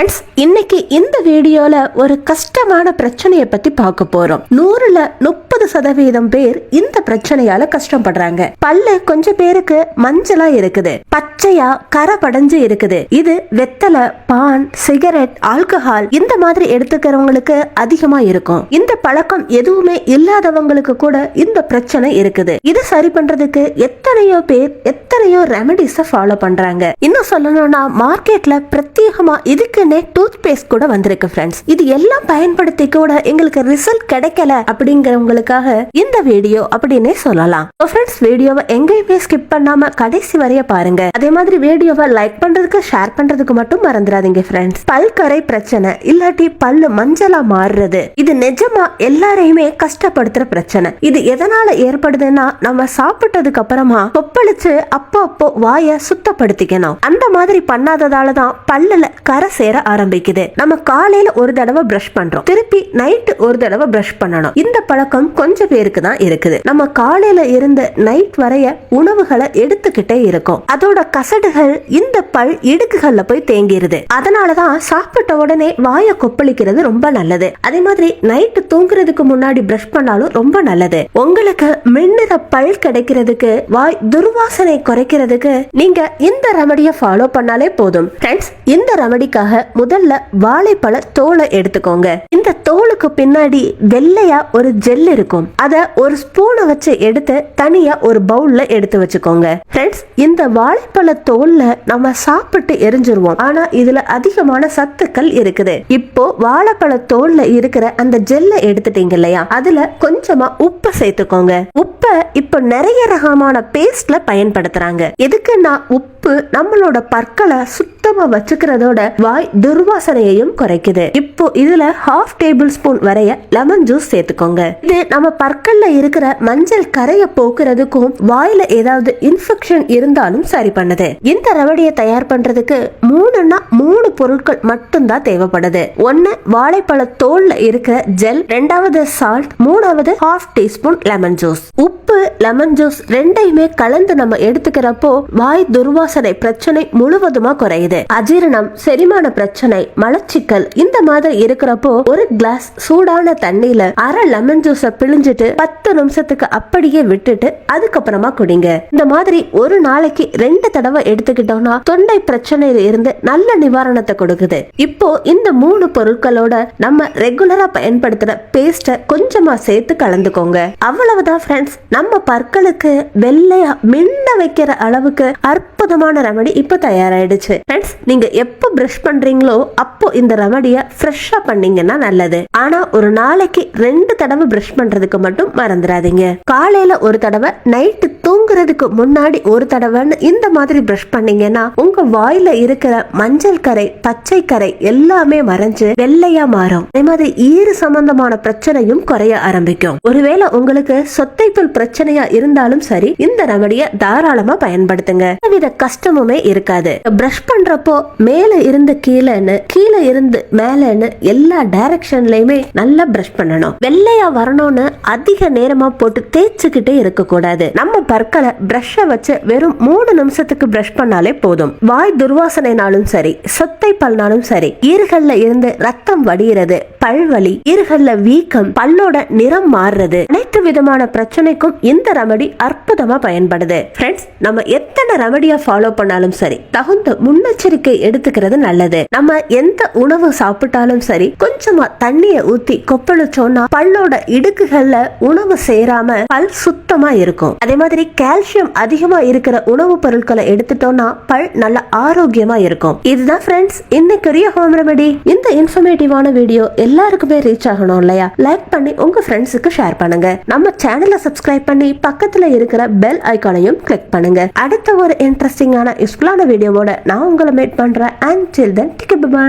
Friends இன்னைக்கு இந்த வீடியோல ஒரு கஷ்டமான பிரச்சனையை பத்தி பார்க்க போறோம். நூறுல முப்பது சதவீதம் பேர் இந்த பிரச்சனையால கஷ்டப்படுறாங்க. பல்லு கொஞ்சம் பேருக்கு மஞ்சளா இருக்குது. பச்சையா கரை படைஞ்சு இருக்குது. இது வெத்தலை பான் சிகரெட் ஆல்கஹால் இந்த மாதிரி எடுத்துக்கிறவங்களுக்கு அதிகமா இருக்கும். இந்த பழக்கம் எதுவுமே இல்லாதவங்களுக்கு கூட இந்த பிரச்சனை இருக்குது. இது சரி பண்றதுக்கு எத்தனையோ பேர் எத்தனையோ ரெமடிஸ ஃபாலோ பண்றாங்க. இன்னும் சொல்லணும்னா மார்க்கெட்ல பிரத்யேகமா உடனே டூத் பேஸ்ட் கூட வந்திருக்கு ஃப்ரெண்ட்ஸ் இது எல்லாம் பயன்படுத்தி கூட எங்களுக்கு ரிசல்ட் கிடைக்கல அப்படிங்கிறவங்களுக்காக இந்த வீடியோ அப்படின்னே சொல்லலாம். ஃப்ரெண்ட்ஸ் வீடியோவை எங்கேயுமே ஸ்கிப் பண்ணாம கடைசி வரைய பாருங்க. அதே மாதிரி வீடியோவை லைக் பண்றதுக்கு ஷேர் பண்றதுக்கு மட்டும் மறந்துடாதீங்க ஃப்ரெண்ட்ஸ் பல்கரை பிரச்சனை இல்லாட்டி பல்லு மஞ்சளா மாறுறது. இது நிஜமா எல்லாரையுமே கஷ்டப்படுத்துற பிரச்சனை. இது எதனால ஏற்படுதுன்னா நம்ம சாப்பிட்டதுக்கு அப்புறமா கொப்பளிச்சு அப்போ அப்போ வாய சுத்தப்படுத்திக்கணும். அந்த மாதிரி பண்ணாததாலதான் பல்லுல கரை சேர ஆரம்பிக்குது. நம்ம காலையில ஒரு தடவை பிரஷ் பண்றோம். திருப்பி நைட் ஒரு தடவை பிரஷ் பண்ணணும். இந்த பழக்கம் கொஞ்சம் பேருக்கு தான் இருக்குது. நம்ம காலையில இருந்து நைட் வரைய உணவுகளை எடுத்துக்கிட்டே இருக்கும். அதோட கசடுகள் இந்த பல் இடுக்குகள்ல போய் தேங்கிருது. அதனாலதான் சாப்பிட்ட உடனே வாயை கொப்பளிக்கிறது ரொம்ப நல்லது. அதே மாதிரி நைட்டு தூங்குறதுக்கு முன்னாடி பிரஷ் பண்ணாலும் ரொம்ப நல்லது. உங்களுக்கு மின்னிற பல் கிடைக்கிறதுக்கு வாய் துர்வாசனை குறைக்கிறதுக்கு நீங்க இந்த ரெமடியை ஃபாலோ பண்ணாலே போதும். ஃப்ரெண்ட்ஸ் இந்த ரெமடிக்காக முதல்ல வாழைப்பழ தோலை எடுத்துக்கோங்க. இந்த தோலுக்கு பின்னாடி வெள்ளையா ஒரு ஜெல் இருக்கும். அத ஒரு ஸ்பூனை வச்சு எடுத்து தனியா ஒரு பவுல்ல எடுத்து வச்சுக்கோங்க. ஃப்ரெண்ட்ஸ் இந்த வாழைப்பழ தோல்ல நம்ம சாப்பிட்டு எரிஞ்சிருவோம். ஆனா இதுல அதிகமான சத்துக்கள் இருக்குது. இப்போ வாழைப்பழ தோல்ல இருக்கிற அந்த ஜெல்ல எடுத்துட்டீங்க இல்லையா? அதுல கொஞ்சமா உப்பை சேர்த்துக்கோங்க. உப்பை இப்போ நிறைய ரகமான பேஸ்ட்ல பயன்படுத்துறாங்க. எதுக்குன்னா உப்பு நம்மளோட பற்களை சுத்தமா வச்சுக்கிறதோட வாய் துர்வாசனையையும் குறைக்குது. இப்போ இதுல ஹாஃப் டேபிள் ஸ்பூன் வரைய லெமன் ஜூஸ் சேர்த்துக்கோங்க. இது நம்ம பற்கள்ல இருக்கிற மஞ்சள் கரைய போக்குறதுக்கும் வாயில ஏதாவது இன்ஃபெக்ஷன் இருந்தாலும் சரி பண்ணுது. இந்த ரவடியை தயார் பண்றதுக்கு மூணுன்னா மூணு பொருட்கள் மட்டும்தான் தேவைப்படுது. ஒன்னு வாழைப்பழ தோல்ல இருக்கிற ஜெல் ரெண்டாவது சால்ட் மூணாவது ஹாஃப் டீஸ்பூன் லெமன் ஜூஸ் உப்பு லெமன் ஜூஸ் ரெண்டையுமே கலந்து நம்ம எடுத்துக்கிறப்போ வாய் துர்வாசனை பிரச்சனை முழுவதுமா குறையுது. அஜீரணம் செரிமான பிரச்சனை. மலச்சிக்கல். இந்த மாதிரி இருக்கிறப்போ ஒரு கிளாஸ் சூடான தண்ணியில அரை லெமன் ஜூஸ பிழிஞ்சிட்டு பத்து நிமிஷத்துக்கு அப்படியே விட்டுட்டு அதுக்கப்புறமா குடிங்க. இந்த மாதிரி ஒரு நாளைக்கு ரெண்டு தடவை எடுத்துக்கிட்டோம்னா தொண்டை பிரச்சனையில இருந்து நல்ல நிவாரணத்தை கொடுக்குது. இப்போ இந்த மூணு பொருட்களோட நம்ம ரெகுலரா பயன்படுத்துற பேஸ்ட கொஞ்சமா சேர்த்து கலந்துக்கோங்க. அவ்வளவுதான் ஃப்ரெண்ட்ஸ் நம்ம பற்களுக்கு வெள்ளையா மின்ன வைக்கிற அளவுக்கு அற்புதமான ரெமடி இப்ப தயாராயிடுச்சு. ஃப்ரெண்ட்ஸ் நீங்க எப்ப பிரஷ் பண்றீங்க? பண்றீங்களோ அப்போ இந்த ரெமடிய ஃப்ரெஷ்ஷா பண்ணீங்கன்னா நல்லது. ஆனா ஒரு நாளைக்கு ரெண்டு தடவை பிரஷ் பண்றதுக்கு மட்டும் மறந்துடாதீங்க. காலையில ஒரு தடவை நைட்டு தூங்குறதுக்கு முன்னாடி ஒரு தடவைன்னு இந்த மாதிரி ப்ரஷ் பண்ணீங்கன்னா உங்க வாயில இருக்கிற மஞ்சள் கரை பச்சை கரை எல்லாமே மறைஞ்சு வெள்ளையா மாறும். அதே மாதிரி ஈறு சம்பந்தமான பிரச்சனையும் குறைய ஆரம்பிக்கும். ஒருவேளை உங்களுக்கு சொத்தைப்புல் பிரச்சனையா இருந்தாலும் சரி இந்த ரெமடிய தாராளமா பயன்படுத்துங்க. எந்தவித கஷ்டமுமே இருக்காது. ப்ரஷ் பண்றப்போ மேல இருந்து கீழேன்னு கீழே இருந்து மேலன்னு எல்லா டைரக்ஷன்லயுமே நல்லா ப்ரஷ் பண்ணணும். வெள்ளையா வரணும்னு அதிக நேரமா போட்டு தேய்ச்சிக்கிட்டே இருக்க கூடாது நம்ம பற்களை பிரஷ வச்சு வெறும் மூணு நிமிஷத்துக்கு பிரஷ் பண்ணாலே போதும். வாய் துர்வாசனைனாலும் சரி சொத்தை பல்னாலும் சரி ஈர்கள்ல இருந்து ரத்தம் வடிகிறது பல்வலி ஈர்கள்ல வீக்கம் பல்லோட நிறம் மாறுறது அனைத்து விதமான பிரச்சனைக்கும் இந்த ரெமடி அற்புதமா பயன்படுது. ஃப்ரெண்ட்ஸ் நம்ம எத்தனை ரெமடியா ஃபாலோ பண்ணாலும் சரி தகுந்த முன்னெச்சரிக்கை எடுத்துக்கிறது நல்லது. நம்ம எந்த உணவு சாப்பிட்டாலும் சரி கொஞ்சமா தண்ணிய ஊத்தி கொப்பளிச்சோம்னா பல்லோட இடுக்குகள்ல உணவு சேராம பல் சுத்தமா இருக்கும். அதே மாதிரி கால்சியம் அதிகமா இருக்கிற உணவுப் பொருட்களை எடுத்துட்டோம்னா பல் நல்ல ஆரோக்கியமா இருக்கும். இதுதான் ஃப்ரெண்ட்ஸ் இன்னைக்குரிய ஹோம் ரெமெடி இந்த இன்ஃபர்மேட்டிவான வீடியோ எல்லாருக்குமே ரீச் ஆகணும் இல்லையா? லைக் பண்ணி உங்க ஃப்ரெண்ட்ஸுக்கு ஷேர் பண்ணுங்க. நம்ம சேனலை சப்ஸ்கிரைப் பண்ணி பக்கத்துல இருக்கிற பெல் ஐக்கானையும் கிளிக் பண்ணுங்க. அடுத்த ஒரு இன்ட்ரெஸ்டிங்கான யூஸ்ஃபுல்லான வீடியோவோட நான் உங்களை மீட் பண்றேன். And till then take care bye